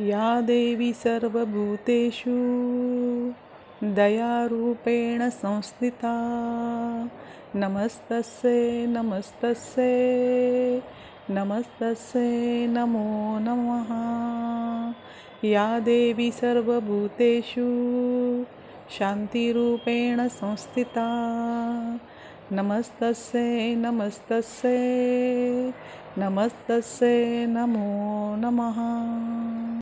या देवी सर्वभूतेषु दयारूपेण संस्थिता। नमस्तस्यै नमस्तस्यै नमस्तस्यै नमो नमः। या देवी सर्वभूतेषु शान्तिरूपेण संस्थिता। नमस्तस्यै नमस्तस्यै नमस्तस्यै नमो नमः।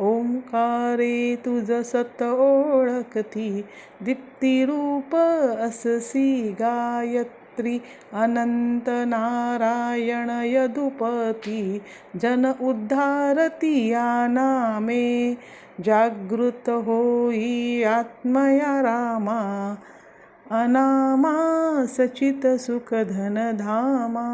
ओंकारे तुझ सत ओळखती दीप्तिरूप अससी गायत्री अनंत नारायण यदुपती जन उद्धारती या नामे जागृत होई आत्मया रामा अनामा सचित सुखधन धामा।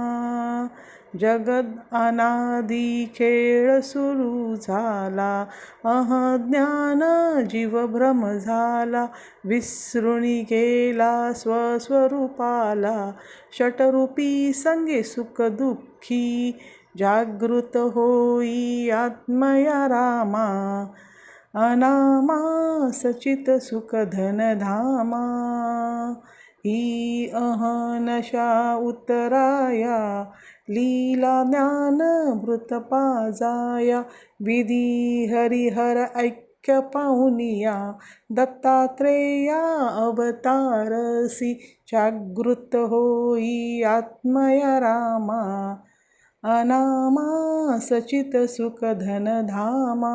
जगद अनादी खेळ सुरू झाला. अहज्ञान ज्ञान जीवभ्रम झाला. विसृणी गेला स्वस्वरूपाला. षटरूपी संगे सुख दुःखी. जागृत होई आत्मया रामा. अनामा सचित सुख धन धामा. ही अहनशा उत्तराया लीला ज्ञान विधी हरिहर ऐक्य पाहुनिया दत्तात्रेया अवतारसी जागृत होई आत्मया रामा अनामा सचित सुख धन धामा।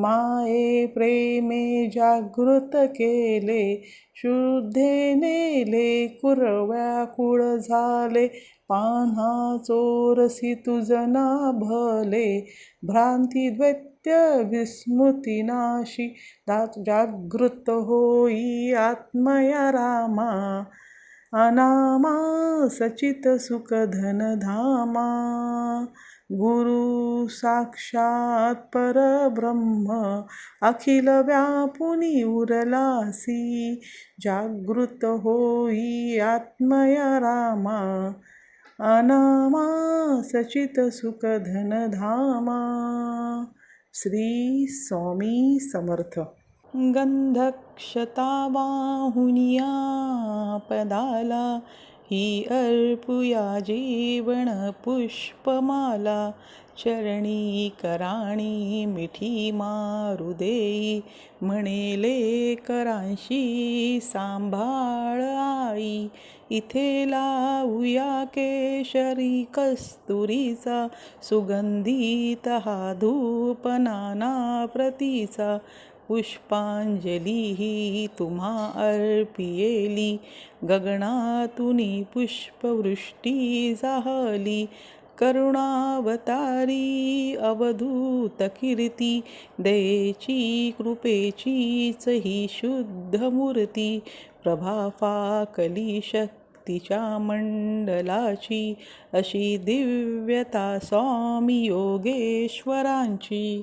माये प्रेमे जागृत केले शुद्धे नेले कुरव्याकुळ झाले पान्हा चोरसी तुझना भले भ्रांती द्वैत्य विस्मृतीनाशी जागृत होई आत्मया रामा अनामा सचित सुखधन धामा गुरु साक्षात परब्रह्म अखिल व्यापुनी उरलासी जागृत होई आत्मया रामा अनामा सचित सुखधनधामा धामा। श्री स्वामी समर्थ। गंधक्षता वाहुनिया पदाला ही अर्पुया जीवन पुष्पमाला चरणी कराणी मिठी मारुदेई म्हणेले करांशी सांभाळ आई इथे लावूया केशरी कस्तुरीचा सुगंधित हा धूप नाना प्रतीचा. पुष्पांजली ही तुम्हा अर्पियेली. गगनातुनी पुष्पवृष्टी झाली. करुणावतारी अवधूत कीर्ती दयेची कृपेचीच ही शुद्ध मूर्ती प्रभाफा कली शक्तीच्या मंडलाची अशी दिव्यता स्वामी योगेश्वरांची.